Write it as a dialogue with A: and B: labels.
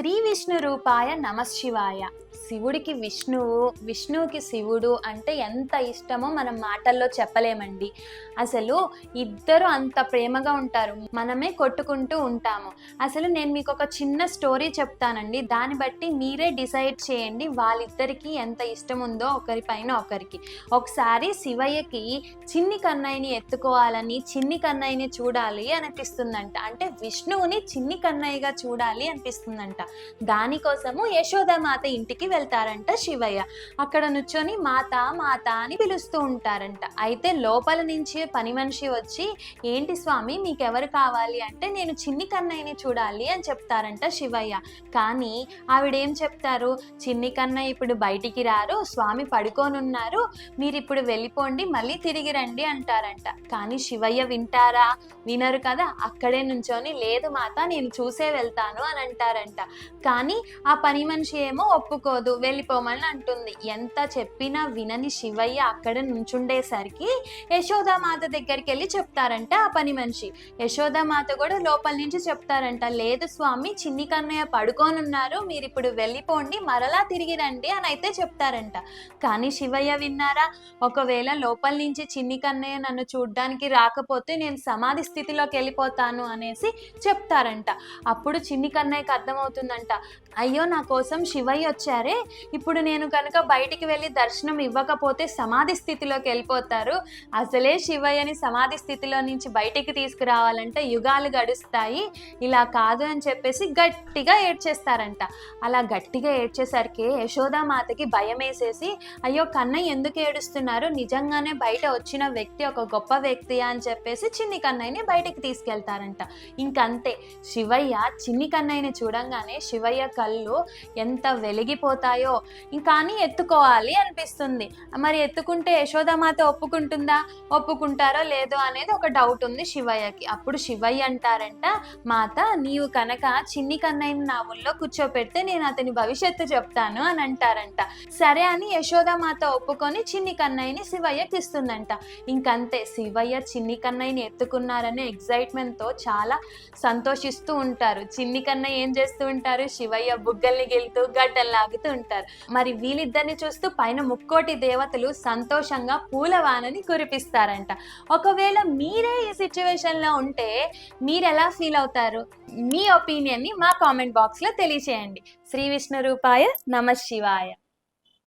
A: శ్రీ విష్ణు రూపాయ నమశివాయ శివుడికి విష్ణువు విష్ణువుకి శివుడు అంటే ఎంత ఇష్టమో మనం మాటల్లో చెప్పలేమండి. అసలు ఇద్దరు అంత ప్రేమగా ఉంటారు. మనమే కొట్టుకుంటూ ఉంటాము. అసలు నేను మీకు ఒక చిన్న స్టోరీ చెప్తానండి. దాన్ని బట్టి మీరే డిసైడ్ చేయండి వాళ్ళిద్దరికి ఎంత ఇష్టం ఉందో ఒకరి పైన ఒకరికి. ఒకసారి శివయ్యకి చిన్ని కన్నయ్యని ఎత్తుకోవాలని చిన్ని కన్నయ్యని చూడాలి అనిపిస్తుందంట. అంటే విష్ణువుని చిన్ని కన్నయ్యగా చూడాలి అనిపిస్తుందంట. దానికోసము యశోదామాత ఇంటికి వెళ్తారంట శివయ్య. అక్కడ నుంచొని మాత మాత అని పిలుస్తూ ఉంటారంట. అయితే లోపల నుంచి పని మనిషి వచ్చి ఏంటి స్వామి మీకెవరు కావాలి? అంటే నేను చిన్ని కన్నయ్యని చూడాలి అని చెప్తారంట శివయ్య. కానీ ఆవిడేం చెప్తారు? చిన్ని కన్నయ్య ఇప్పుడు బయటికి రారు స్వామి పడుకోనున్నారు మీరు ఇప్పుడు వెళ్ళిపోండి మళ్ళీ తిరిగి రండి అంటారంట. కానీ శివయ్య వింటారా? వినరు కదా అక్కడే నుంచొని లేదు మాత నేను చూసే వెళ్తాను అని అంటారంట. కానీ ఆ పని మనిషి ఏమో ఒప్పుకోదు వెళ్ళిపోమని అంటుంది. ఎంత చెప్పినా వినని శివయ్య అక్కడ నుంచుండేసరికి యశోదామాత దగ్గరికి వెళ్ళి చెప్తారంట ఆ పని మనిషి. యశోదామాత కూడా లోపల నుంచి చెప్తారంట లేదు స్వామి చిన్ని కన్నయ్య పడుకోనున్నారు మీరు ఇప్పుడు వెళ్ళిపోండి మరలా తిరిగి రండి అని అయితే చెప్తారంట. కానీ శివయ్య విన్నారా? ఒకవేళ లోపల నుంచి చిన్ని కన్నయ్య నన్ను చూడ్డానికి రాకపోతే నేను సమాధి స్థితిలోకి వెళ్ళిపోతాను అనేసి చెప్తారంట. అప్పుడు చిన్ని కన్నయ్యకి అర్థమవుతుందంట అయ్యో నా కోసం శివయ్య వచ్చారే? ఇప్పుడు నేను కనుక బయటికి వెళ్ళి దర్శనం ఇవ్వకపోతే సమాధి స్థితిలోకి వెళ్ళిపోతారు. అసలే శివయ్యని సమాధి స్థితిలో నుంచి బయటికి తీసుకురావాలంటే యుగాలు గడుస్తాయి. ఇలా కాదు అని చెప్పేసి గట్టిగా ఏడ్చేస్తారంట. అలా గట్టిగా ఏడ్చేసరికి యశోదామాతకి భయం వేసేసి అయ్యో కన్నయ్య ఎందుకు ఏడుస్తున్నారు? నిజంగానే బయట వచ్చిన వ్యక్తి ఒక గొప్ప వ్యక్తి అని చెప్పేసి చిన్ని కన్నయ్యని బయటికి తీసుకెళ్తారంట. ఇంకంతే. శివయ్య చిన్ని కన్నయ్యని చూడంగానే శివయ్య కళ్ళు ఎంత వెలిగిపోతాయో ఇంకాని ఎత్తుకోవాలి అనిపిస్తుంది. మరి ఎత్తుకుంటే యశోదామాత ఒప్పుకుంటుందా? ఒప్పుకుంటారో లేదో అనేది ఒక డౌట్ ఉంది శివయ్యకి. అప్పుడు శివయ్య అంటారంట మాత నీవు కనుక చిన్ని కన్నయ్యని నా ఊళ్ళో కూర్చోపెడితే నేను అతని భవిష్యత్తు చెప్తాను అని అంటారంట. సరే అని యశోదామాత ఒప్పుకొని చిన్ని కన్నయ్యని శివయ్యకి ఇస్తుందంట. ఇంకంతే శివయ్య చిన్ని కన్నయ్యని ఎత్తుకున్నారనే ఎగ్జైట్మెంట్తో చాలా సంతోషిస్తూ ఉంటారు. చిన్ని కన్నయ్య ఏం చేస్తూ ఉంటారు. శివయ్య బుగ్గల్ని గెలుతూ గడ్డలు లాగుతూ ఉంటారు. మరి వీళ్ళిద్దరిని చూస్తూ పైన ముక్కోటి దేవతలు సంతోషంగా పూలవానని కురిపిస్తారంట. ఒకవేళ మీరే ఈ సిచ్యువేషన్లో ఉంటే మీరు ఎలా ఫీల్ అవుతారు? మీ ఒపీనియన్ని మా కామెంట్ బాక్స్లో తెలియచేయండి. శ్రీ విష్ణు రూపాయ నమ శివాయ.